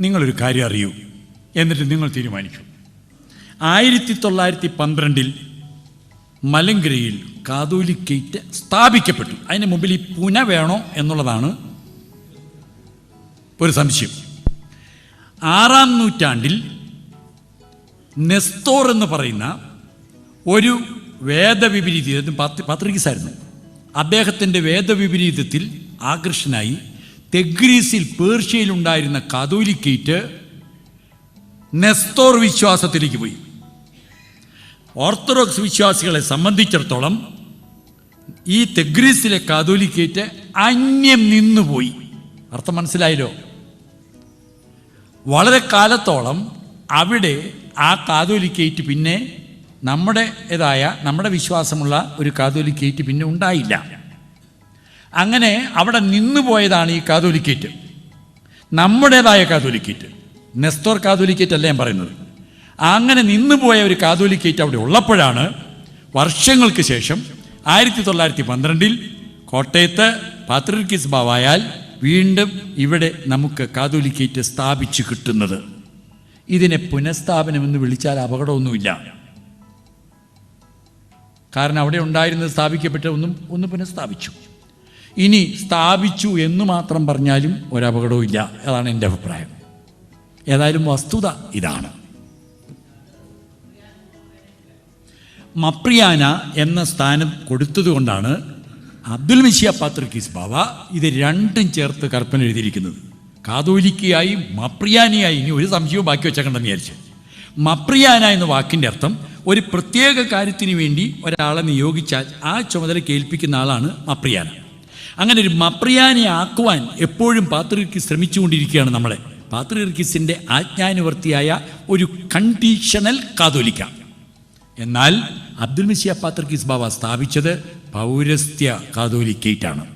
നിങ്ങളൊരു കാര്യം അറിയൂ. എന്നിട്ട് നിങ്ങൾ തീരുമാനിക്കൂ. ആയിരത്തി തൊള്ളായിരത്തി പന്ത്രണ്ടിൽ മലങ്കരയിൽ കാതോലിക്കേറ്റ് സ്ഥാപിക്കപ്പെട്ടു. അതിന് മുമ്പിൽ ഈ പുന വേണോ എന്നുള്ളതാണ് ഒരു സംശയം. ആറാം നൂറ്റാണ്ടിൽ നെസ്തോർ എന്ന് പറയുന്ന ഒരു വേദവിപരീതി പത്രികസായിരുന്നു അദ്ദേഹത്തിന്റെ വേദവിപരീതത്തിൽ ആകർഷനായി തെഗ്രീസിൽ പേർഷ്യയിലുണ്ടായിരുന്ന കാതോലിക്കേറ്റ് നെസ്തോർ വിശ്വാസത്തിലേക്ക് പോയി. ഓർത്തഡോക്സ് വിശ്വാസികളെ സംബന്ധിച്ചിടത്തോളം ഈ തെഗ്രീസിലെ കാതോലിക്കേറ്റ് അന്യം നിന്നുപോയി. അർത്ഥം മനസ്സിലായല്ലോ? വളരെ കാലത്തോളം അവിടെ ആ കാതോലിക്കേറ്റ് പിന്നെ നമ്മുടെ ഇതായ നമ്മുടെ വിശ്വാസമുള്ള ഒരു കാതോലിക്കേറ്റ് പിന്നെ ഉണ്ടായില്ല. അങ്ങനെ അവിടെ നിന്നു പോയതാണ് ഈ കാതോലിക്കേറ്റ് നമ്മുടേതായ കാതോലിക്കേറ്റ് നെസ്തോർ കാതോലിക്കേറ്റ് അല്ല ഞാൻ പറയുന്നത്? അങ്ങനെ നിന്നുപോയ ഒരു കാതോലിക്കേറ്റ് അവിടെ ഉള്ളപ്പോഴാണ് വർഷങ്ങൾക്ക് ശേഷം ആയിരത്തി തൊള്ളായിരത്തി പന്ത്രണ്ടിൽ കോട്ടയത്ത് പാത്രിക്കിസ് ബാവായാൽ വീണ്ടും ഇവിടെ നമുക്ക് കാതോലിക്കേറ്റ് സ്ഥാപിച്ചു കിട്ടുന്നത്. ഇതിനെ പുനഃസ്ഥാപനമെന്ന് വിളിച്ചാൽ അപകടമൊന്നുമില്ല. കാരണം അവിടെ ഉണ്ടായിരുന്നത് സ്ഥാപിക്കപ്പെട്ട ഒന്നും ഒന്ന് പുനഃസ്ഥാപിച്ചു ഇനി സ്ഥാപിച്ചു എന്ന് മാത്രം പറഞ്ഞാലും ഒരപകടവും ഇല്ല. അതാണ് എന്റെ അഭിപ്രായം. ഏതായാലും വസ്തുത ഇതാണ്. മപ്രിയാന എന്ന സ്ഥാനം കൊടുത്തതുകൊണ്ടാണ് അബ്ദുൽ മിഷിയ പാത്രിക്കീസ് ബാബ ഇത് രണ്ടും ചേർത്ത് കർപ്പന എഴുതിയിരിക്കുന്നത്. കാതോലിക്കയായി മപ്രിയാനിയായി ഇനി ഒരു സംശയവും ബാക്കി വെച്ചേക്കണ്ടെന്ന് വിചാരിച്ചു. മപ്രിയാന എന്ന വാക്കിന്റെ അർത്ഥം ഒരു പ്രത്യേക കാര്യത്തിന് വേണ്ടി ഒരാളെ നിയോഗിച്ചാൽ ആ ചുമതല കേൾപ്പിക്കുന്ന ആളാണ് മപ്രിയാന. അങ്ങനെ ഒരു മപ്രിയാനെ ആക്കുവാൻ എപ്പോഴും പാത്രീർക്കി ശ്രമിച്ചുകൊണ്ടിരിക്കുകയാണ് നമ്മളെ. പാത്രീർക്കിസിന്റെ ആജ്ഞാനുവർത്തിയായ ഒരു കണ്ടീഷണൽ കാതോലിക്ക. എന്നാൽ അബ്ദുൽ മിസിയ പാത്രിക്കിസ് ബാബ സ്ഥാപിച്ചത് പൗരസ്ത്യ കാതോലിക്കേറ്റാണ്